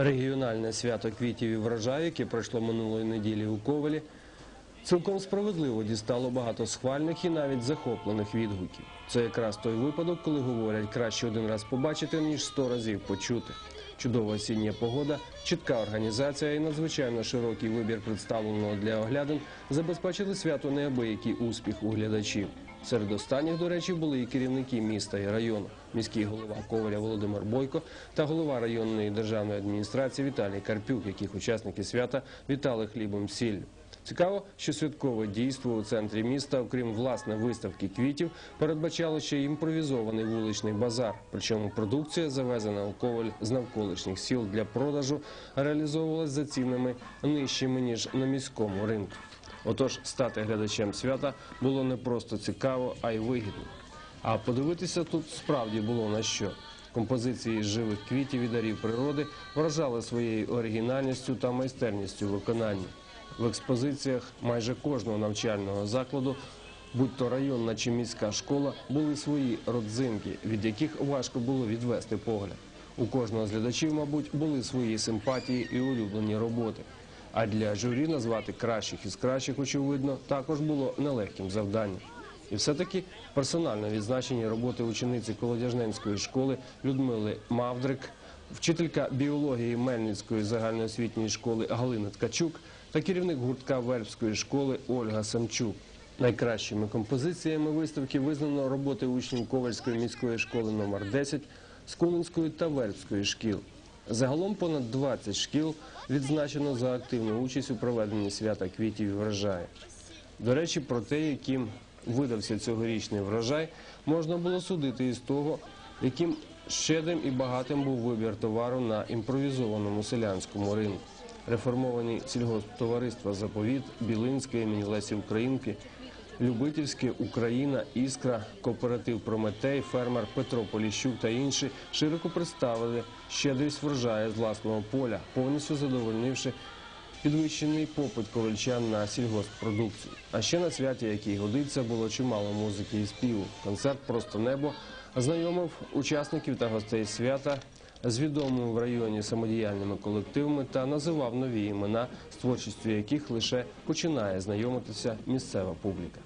Регіональне свято квітів і врожаю, яке пройшло минулої неділі у Ковелі, цілком справедливо дістало багато схвальних і навіть захоплених відгуків. Це якраз той випадок, коли говорять краще один раз побачити, ніж сто разів почути. Чудова осіння погода, чітка організація і надзвичайно широкий вибір представленого для оглядин забезпечили свято неабиякий успіх у глядачів. Серед останніх, до речі, були і керівники міста і району, міський голова Коваля Володимир Бойко та голова районної державної адміністрації Віталій Карпюк, яких учасники свята вітали хлібом сіллю. Цікаво, що святкове дійство у центрі міста, окрім власне виставки квітів, передбачало ще й імпровізований вуличний базар. Причому продукція, завезена у Коваль з навколишніх сіл для продажу, реалізовувалась за цінами нижчими ніж на міському ринку. Отож, стати глядачем свята було не просто цікаво, а й вигідно. А подивитися тут справді було на що. Композиції з живих квітів і дарів природи вражали своєю оригінальністю та майстерністю виконання. В експозиціях майже кожного навчального закладу, будь то районна чи міська школа, були свої родзинки, від яких важко було відвести погляд. У кожного з глядачів, мабуть, були свої симпатії і улюблені роботи. А для журі назвати кращих із кращих, очевидно, також було нелегким завданням. І все-таки персонально відзначені роботи учениці Колодяжненської школи Людмили Мавдрик, вчителька біології Мельницької загальноосвітньої школи Галина Ткачук та керівник гуртка Вербської школи Ольга Самчук. Найкращими композиціями виставки визнано роботи учнів Ковальської міської школи номер 10 Скулинської та Вербської шкіл. Загалом понад 20 шкіл відзначено за активну участь у проведенні свята квітів і врожаю. До речі, про те, яким видався цьогорічний врожай, можна було судити із того, яким щедрим і багатим був вибір товару на імпровізованому селянському ринку. Реформовані сільгосптовариства Заповіт, Білинське імені Лесі Українки, Любительське, Україна, Іскра, кооператив Прометей, фермер Петро Поліщук та інші широко представили щедрість врожаю з власного поля, повністю задовольнивши підвищений попит ковальчан на сільгосппродукцію. А ще на святі, який годиться, було чимало музики і співу. Концерт Просто небо знайомив учасників та гостей свята з відомими в районі самодіяльними колективами та називав нові імена, з творчістю яких лише починає знайомитися місцева публіка.